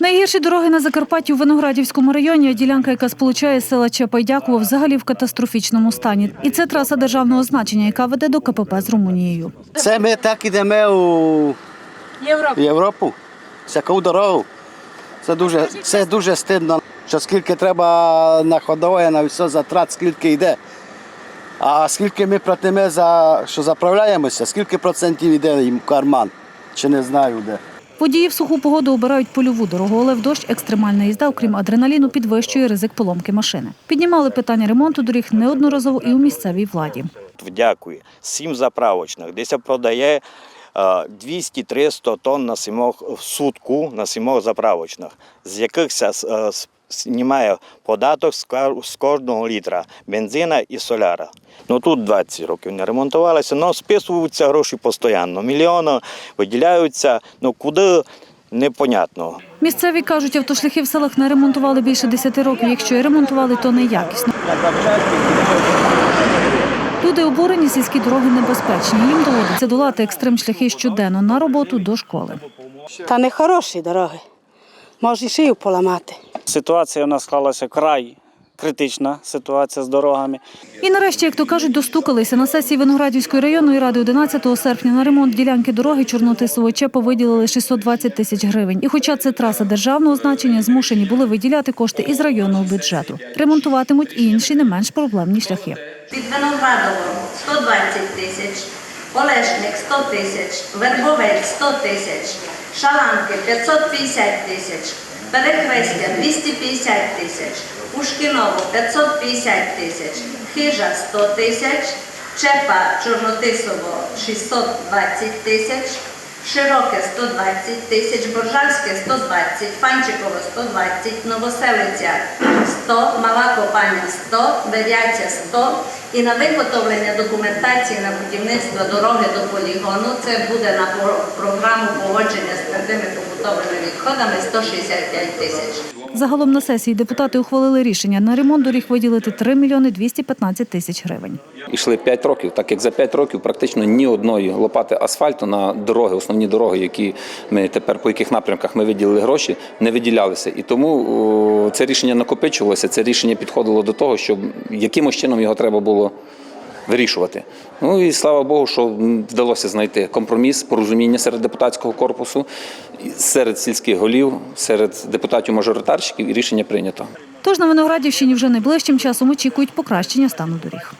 Найгірші дороги на Закарпатті у Виноградівському районі, ділянка, яка сполучає села Чапайдяково, взагалі в катастрофічному стані. І це траса державного значення, яка веде до КПП з Румунією. Це ми так ідемо у Європа. Європу. Всяку дорогу. Це дуже, це дуже стидно, що скільки треба на ходове, на все затрат, скільки йде. А скільки ми платимо за що заправляємося, скільки процентів йде їм в карман, чи не знаю де. Водії в суху погоду обирають польову дорогу, але в дощ екстремальна їзда, окрім адреналіну, підвищує ризик поломки машини. Піднімали питання ремонту доріг неодноразово і у місцевій владі. Дякую. Сім заправочних. Десь продає е, 200-300 тонн на сімох в сутку на сімох заправочних, з яких е, знімає податок з кожного літра бензина і соляра. Ну тут 20 років не ремонтувалося, але списуються гроші постійно. Мільйони виділяються, ну куди непонятно. Місцеві кажуть, автошляхи в селах не ремонтували більше 10 років. Якщо і ремонтували, то неякісно. Люди обурені, сільські дороги небезпечні. Їм доводиться долати екстрем шляхи щоденно на роботу до школи. Та не хороші дороги. Може і шию поламати. Ситуація у нас склалася край критична ситуація з дорогами. І нарешті, як то кажуть, достукалися на сесії Виноградівської районної ради 11 серпня на ремонт ділянки дороги Чорноти Чепа виділили 620 тисяч гривень. І хоча це траса державного значення, змушені були виділяти кошти із районного бюджету. Ремонтуватимуть і інші не менш проблемні шляхи. Під Виноградовом 120 тисяч, Олешник 100 тисяч, Вербовець 100 тисяч, Шаланки 550 тисяч, Перехрестя 250 тисяч, Ушкіново 550 тисяч, Хижа 100 тисяч, Чепа Чорнотисово 620 тисяч, Широке 120 тисяч, Боржавське 120, Фанчиково 120, Новоселиця 100, Мала Копаня 100, Бев'яця 100. І на виготовлення документації на будівництво дороги до полігону це буде на програму погодження з твердими побутовими відходами 165 тисяч. Загалом на сесії депутати ухвалили рішення на ремонт доріг виділити 3 мільйони 215 тисяч гривень. Ішли 5 років, так як за 5 років практично ні одної лопати асфальту на дороги, основні дороги, які ми тепер по яких напрямках ми виділили гроші, не виділялися. І тому о, це рішення накопичувалося, це рішення підходило до того, щоб якимось чином його треба було вирішувати. Ну і слава Богу, що вдалося знайти компроміс, порозуміння серед депутатського корпусу, серед сільських голів, серед депутатів-мажоритарщиків, і рішення прийнято. Тож на Виноградівщині вже найближчим часом очікують покращення стану доріг.